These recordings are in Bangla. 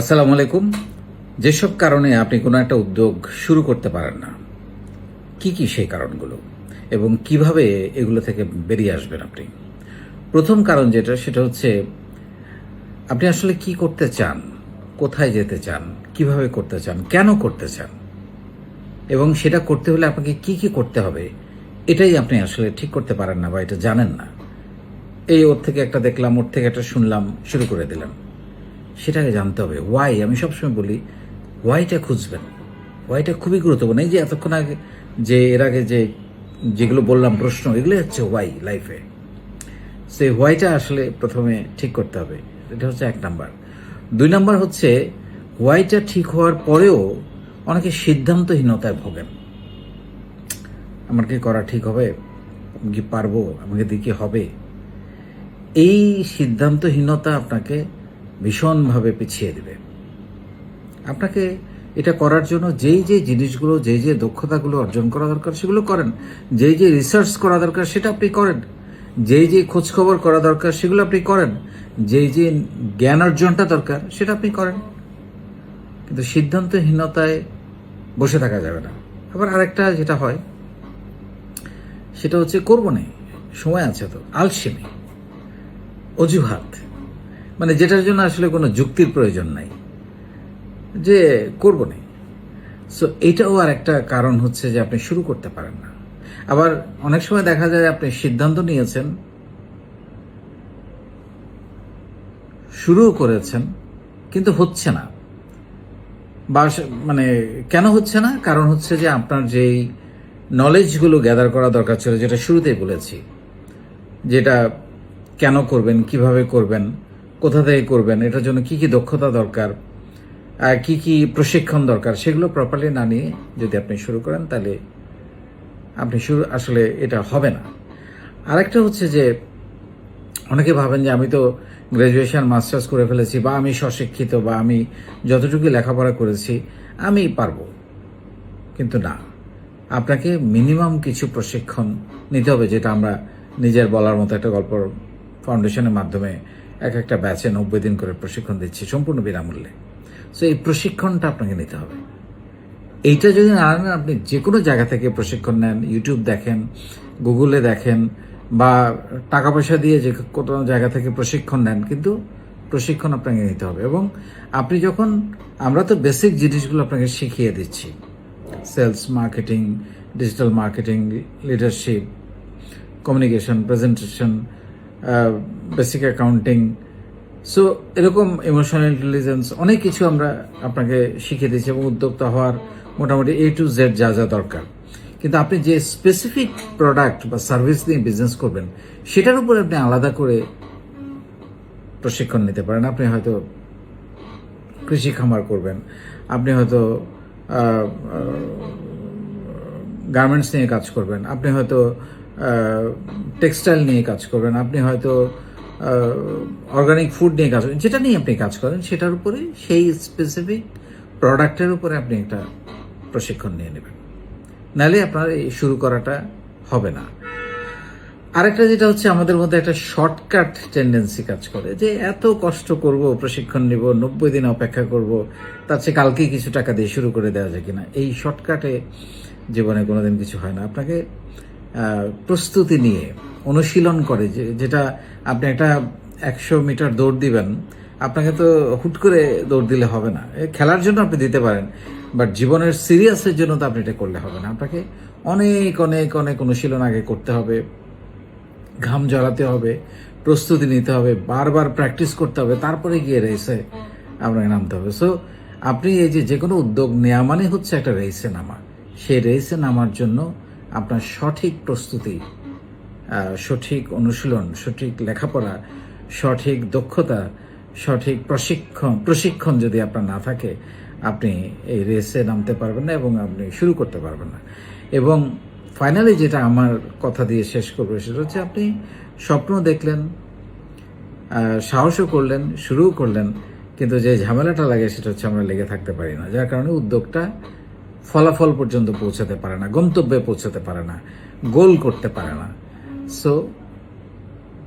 আসসালামু আলাইকুম। যেসব কারণে আপনি কোনো একটা উদ্যোগ শুরু করতে পারেন না, কি কি সেই কারণগুলো এবং কীভাবে এগুলো থেকে বেরিয়ে আসবেন আপনি? প্রথম কারণ যেটা, সেটা হচ্ছে আপনি আসলে কি করতে চান, কোথায় যেতে চান, কীভাবে করতে চান, কেন করতে চান, এবং সেটা করতে হলে আপনাকে কি কি করতে হবে, এটাই আপনি আসলে ঠিক করতে পারেন না বা এটা জানেন না। এই ওর থেকে একটা দেখলাম, ওর থেকে একটা শুনলাম, শুরু করে দিলাম সেটাকে জানতে হবে। ওয়াই আমি সবসময় বলি ওয়াইটা খুঁজবেন। ওয়াইটা খুবই গুরুত্বপূর্ণ। এই যে এতক্ষণ আগে যে এর আগে যে যেগুলো বললাম প্রশ্ন, এগুলো হচ্ছে ওয়াই লাইফে সেই হোয়াইটা আসলে প্রথমে ঠিক করতে হবে। এটা হচ্ছে এক নাম্বার। দুই নাম্বার হচ্ছে হোয়াইটা ঠিক হওয়ার পরেও অনেকে সিদ্ধান্তহীনতায় ভোগেন। আমার কি করা ঠিক হবে? কি পারব? আমাকে দিয়ে কি হবে? এই সিদ্ধান্তহীনতা আপনাকে ভীষণভাবে পিছিয়ে দেবে। আপনাকে এটা করার জন্য যেই যে জিনিসগুলো, যেই যে দক্ষতাগুলো অর্জন করা দরকার সেগুলো করেন। যেই যে রিসার্চ করা দরকার সেটা আপনি করেন। যেই যে খোঁজখবর করা দরকার সেগুলো আপনি করেন। যেই যে জ্ঞান অর্জনটা দরকার সেটা আপনি করেন। কিন্তু সিদ্ধান্তহীনতায় বসে থাকা যাবে না। আবার আরেকটা যেটা হয়, সেটা হচ্ছে করব না সময় আছে তো। আলসেমি। অজুহাত। মানে যেটার জন্য আসলে কোনো যুক্তির প্রয়োজন নাই, যে করব না। সো এটাও আর একটা কারণ হচ্ছে যে আপনি শুরু করতে পারেন না। আবার অনেক সময় দেখা যায় আপনি সিদ্ধান্ত নিয়েছেন, শুরুও করেছেন, কিন্তু হচ্ছে না। বা মানে কেন হচ্ছে না? কারণ হচ্ছে যে আপনার যেই নলেজগুলো গ্যাদার করা দরকার ছিল, যেটা শুরুতেই বলেছি, যেটা কেন করবেন, কীভাবে করবেন কোথা থেকে করবেন? এটার জন্য কি কি দক্ষতা দরকার? কি কি প্রশিক্ষণ দরকার? সেগুলো প্রপারলি না নিয়ে যদি আপনি শুরু করেন, তাহলে আপনি শুরু, আসলে এটা হবে না। আরেকটা হচ্ছে যে, অনেকে ভাবেন যে আমি তো গ্র্যাজুয়েশন মাস্টার্স করে ফেলেছি, বা আমি স্বশিক্ষিত, বা আমি যতটুকু লেখাপড়া করেছি, আমি পারব। কিন্তু না। আপনাকে মিনিমাম কিছু প্রশিক্ষণ নিতে হবে, যেটা আমরা নিজের বলার মতো একটা গল্প ফাউন্ডেশনের মাধ্যমে এক একটা ব্যাচে নব্বই দিন করে প্রশিক্ষণ দিচ্ছি সম্পূর্ণ বিনামূল্যে। সো এই প্রশিক্ষণটা আপনাকে নিতে হবে। এইটা যদি না নেন, আপনি যে কোনো জায়গা থেকে প্রশিক্ষণ নেন ইউটিউব দেখেন গুগলে দেখেন, বা টাকা পয়সা দিয়ে যে কোনো জায়গা থেকে প্রশিক্ষণ নেন, কিন্তু প্রশিক্ষণ আপনাকে নিতে হবে। এবং আপনি যখন, আমরা তো বেসিক জিনিসগুলো আপনাকে শিখিয়ে দিচ্ছি। Sales marketing digital marketing leadership communication presentation basic accounting so এরকম ইমোশনাল ইন্টেলিজেন্স অনেক কিছু আমরা আপনাকে শিখিয়ে দিচ্ছি এবং উদ্যোক্তা হওয়ার মোটামুটি এ টু জেড যা যা দরকার। কিন্তু আপনি যে স্পেসিফিক প্রোডাক্ট বা সার্ভিস নিয়ে বিজনেস করবেন, সেটার উপরে আপনি আলাদা করে প্রশিক্ষণ নিতে পারেন। আপনি হয়তো কৃষি খামার করবেন, আপনি হয়তো গার্মেন্টস নিয়ে কাজ করবেন, আপনি হয়তো টেক্সটাইল নিয়ে কাজ করবেন। আপনি হয়তো অর্গানিক ফুড নিয়ে কাজ করেন। যেটা নিয়ে আপনি কাজ করেন, সেটার উপরে, সেই স্পেসিফিক প্রোডাক্টের উপরে আপনি একটা প্রশিক্ষণ নিয়ে নেবেন। নাহলে আপনার এই শুরু করাটা হবে না। আরেকটা যেটা হচ্ছে, আমাদের মধ্যে একটা শর্টকাট টেন্ডেন্সি কাজ করে, যে এত কষ্ট করব, প্রশিক্ষণ নিব, নব্বই দিন অপেক্ষা করব, তার চেয়ে কালকেই কিছু টাকা দিয়ে শুরু করে দেওয়া যায় কিনা? এই শর্টকাটে জীবনে কোনোদিন কিছু হয় না। আপনাকে প্রস্তুতি নিয়ে অনুশীলন করে যে, যেটা আপনি একটা একশো মিটার দৌড় দিবেন, আপনাকে তো হুট করে দৌড় দিলে হবে না। খেলার জন্য আপনি দিতে পারেন বাট জীবনের সিরিয়াসের জন্য তো আপনি এটা করলে হবে না। আপনাকে অনেক অনেক অনেক অনুশীলন আগে করতে হবে, ঘাম জড়াতে হবে, প্রস্তুতি নিতে হবে, বারবার প্র্যাকটিস করতে হবে, তারপরে গিয়ে রেসে আপনাকে নামতে হবে। সো আপনি এই যে যে কোনো উদ্যোগ নেওয়া মানে হচ্ছে একটা রেসে নামা। সেই রেসে নামার জন্য আপনার সঠিক প্রস্তুতি সঠিক অনুশীলন, সঠিক লেখাপড়া, সঠিক দক্ষতা, সঠিক প্রশিক্ষণ প্রশিক্ষণ যদি আপনার না থাকে, আপনি এই রেসে নামতে পারবেন না এবং আপনি শুরু করতে পারবেন না। এবং ফাইনালি যেটা আমার কথা দিয়ে শেষ করব সেটা হচ্ছে আপনি স্বপ্ন দেখলেন সাহসও করলেন, শুরুও করলেন, কিন্তু যে ঝামেলাটা লাগে সেটা হচ্ছে আমরা লেগে থাকতে পারি না। যার কারণে উদ্যোগটা ফলাফল পর্যন্ত পৌঁছাতে পারে না, গন্তব্যে পৌঁছাতে পারে না, গোল করতে পারে না। সো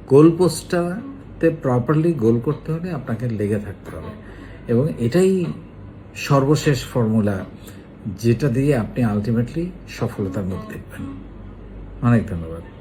গোল পোস্টটাতে প্রপারলি গোল করতে হলে আপনাকে লেগে থাকতে হবে। এবং এটাই সর্বশেষ ফর্মুলা যেটা দিয়ে আপনি আলটিমেটলি সফলতার মুখ দেখবেন। অনেক ধন্যবাদ।